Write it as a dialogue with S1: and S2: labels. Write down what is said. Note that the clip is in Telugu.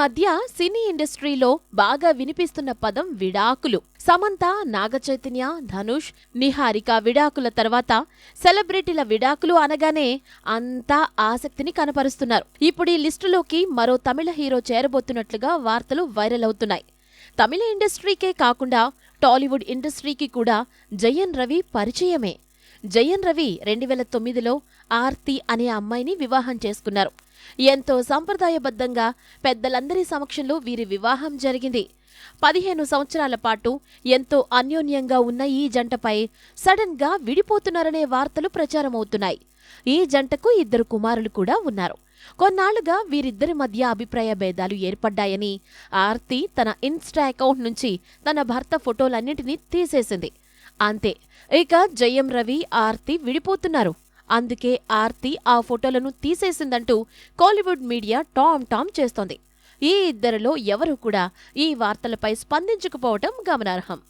S1: మధ్య సినీ ఇండస్ట్రీలో బాగా వినిపిస్తున్న పదం విడాకులు. సమంత నాగచైతన్య ధనుష్ నిహారిక విడాకుల తర్వాత సెలబ్రిటీల విడాకులు అనగానే అంతా ఆసక్తిని కనపరుస్తున్నారు. ఇప్పుడు ఈ లిస్టులోకి మరో తమిళ హీరో చేరబోతున్నట్లుగా వార్తలు వైరల్ అవుతున్నాయి. తమిళ ఇండస్ట్రీకే కాకుండా టాలీవుడ్ ఇండస్ట్రీకి కూడా జయన్ రవి పరిచయమే. జయన్ రవి రెండు వేల తొమ్మిదిలో ఆర్తి అనే అమ్మాయిని వివాహం చేసుకున్నారు. ఎంతో సంప్రదాయబద్ధంగా పెద్దలందరి సమక్షంలో వీరి వివాహం జరిగింది. పదిహేను సంవత్సరాల పాటు ఎంతో అన్యోన్యంగా ఉన్న ఈ జంటపై సడన్గా విడిపోతున్నారనే వార్తలు ప్రచారమవుతున్నాయి. ఈ జంటకు ఇద్దరు కుమారులు కూడా ఉన్నారు. కొన్నాళ్ళుగా వీరిద్దరి మధ్య అభిప్రాయ భేదాలు ఏర్పడ్డాయని ఆర్తి తన ఇన్స్టా అకౌంట్ నుంచి తన భర్త ఫోటోలన్నింటినీ తీసేసింది. అంతే. ఇక జయం రవి ఆర్తి విడిపోతున్నారు. అందుకే ఆర్తి ఆ ఫోటోలను తీసేసిందంటూ కోలీవుడ్ మీడియా టామ్ టామ్ చేస్తోంది. ఈ ఇద్దరిలో ఎవరూ కూడా ఈ వార్తలపై స్పందించకపోవటం గమనార్హం.